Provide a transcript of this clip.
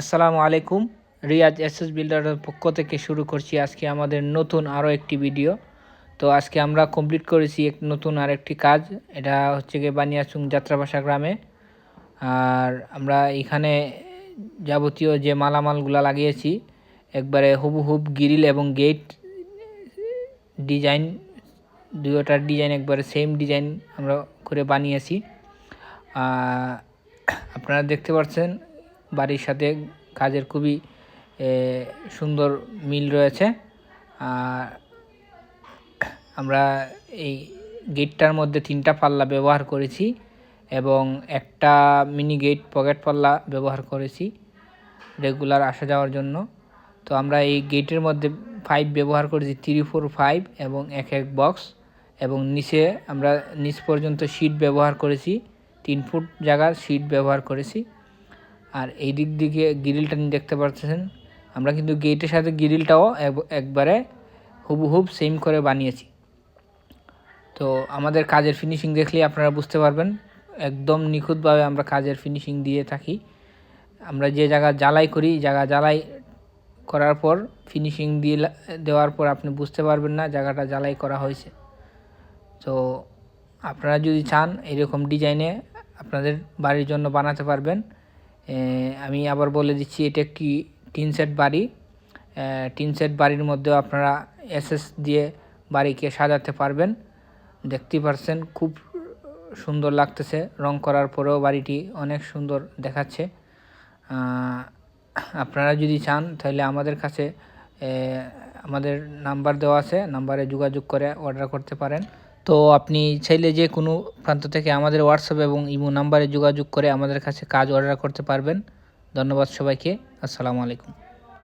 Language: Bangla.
আসসালামু আলাইকুম। রিয়াজ এসএস বিল্ডারের পক্ষ থেকে শুরু করছি আজকে আমাদের নতুন আরও একটি ভিডিও। তো আজকে আমরা কমপ্লিট করেছি এক নতুন আরেকটি কাজ। এটা হচ্ছে গিয়ে বানিয়াচুং যাত্রাবাসা গ্রামে। আর আমরা এখানে যাবতীয় যে মালামালগুলো লাগিয়েছি, একবারে হুবহুব গ্রিল এবং গেট ডিজাইন দুয়োটার ডিজাইন একবারে সেম ডিজাইন আমরা করে বানিয়েছি। আপনারা দেখতে পাচ্ছেন বাড়ির সাথে কাজের খুবই সুন্দর মিল রয়েছে। আর আমরা এই গেটটার মধ্যে তিনটা পাল্লা ব্যবহার করেছি এবং একটা মিনি গেট, পকেট পাল্লা ব্যবহার করেছি রেগুলার আসা যাওয়ার জন্য। তো আমরা এই গেটের মধ্যে ফাইভ ব্যবহার করেছি থ্রি ফোর ফাইভ এবং এক এক বক্স এবং নিচে আমরা নিচ পর্যন্ত শিট ব্যবহার করেছি, তিন ফুট জায়গার শিট ব্যবহার করেছি। আর এই দিক দিকে গ্রিলটা দেখতে পাচ্ছেন আমরা কিন্তু গেটের সাথে গ্রিলটাও এক- একবারে হুবহুব সেম করে বানিয়েছি। তো আমাদের কাজের ফিনিশিং দেখলেই আপনারা বুঝতে পারবেন, একদম নিখুঁতভাবে আমরা কাজের ফিনিশিং দিয়ে থাকি। আমরা যে জায়গা জ্বালাই করি, জায়গা জ্বালাই করার পর ফিনিশিং দিয়ে দেওয়ার পর আপনি বুঝতে পারবেন না জায়গাটা জ্বালাই করা হয়েছে। তো আপনারা যদি চান, এরকম ডিজাইনে আপনাদের বাড়ির জন্য বানাতে পারবেন। আমি আবার বলে দিচ্ছি, এটা একটি টিন সেট বাড়ি? টিন সেট বাড়ির মধ্যেও আপনারা এসএস দিয়ে বাড়িকে সাজাতে পারবেন। দেখতে পারছেন, খুব সুন্দর লাগতেছে। রং করার পরেও বাড়িটি অনেক সুন্দর দেখাচ্ছে। আপনারা যদি চান, তাহলে আমাদের কাছে আমাদের নাম্বার দেওয়া আছে। নাম্বারে যোগাযোগ করে অর্ডার করতে পারেন। তো আপনি চাইলে যে কোনো প্রান্ত থেকে আমাদের হোয়াটসঅ্যাপ এবং ইমো নাম্বারে যোগাযোগ করে আমাদের কাছে কাজ অর্ডার করতে পারবেন। ধন্যবাদ সবাইকে। আসসালামু আলাইকুম।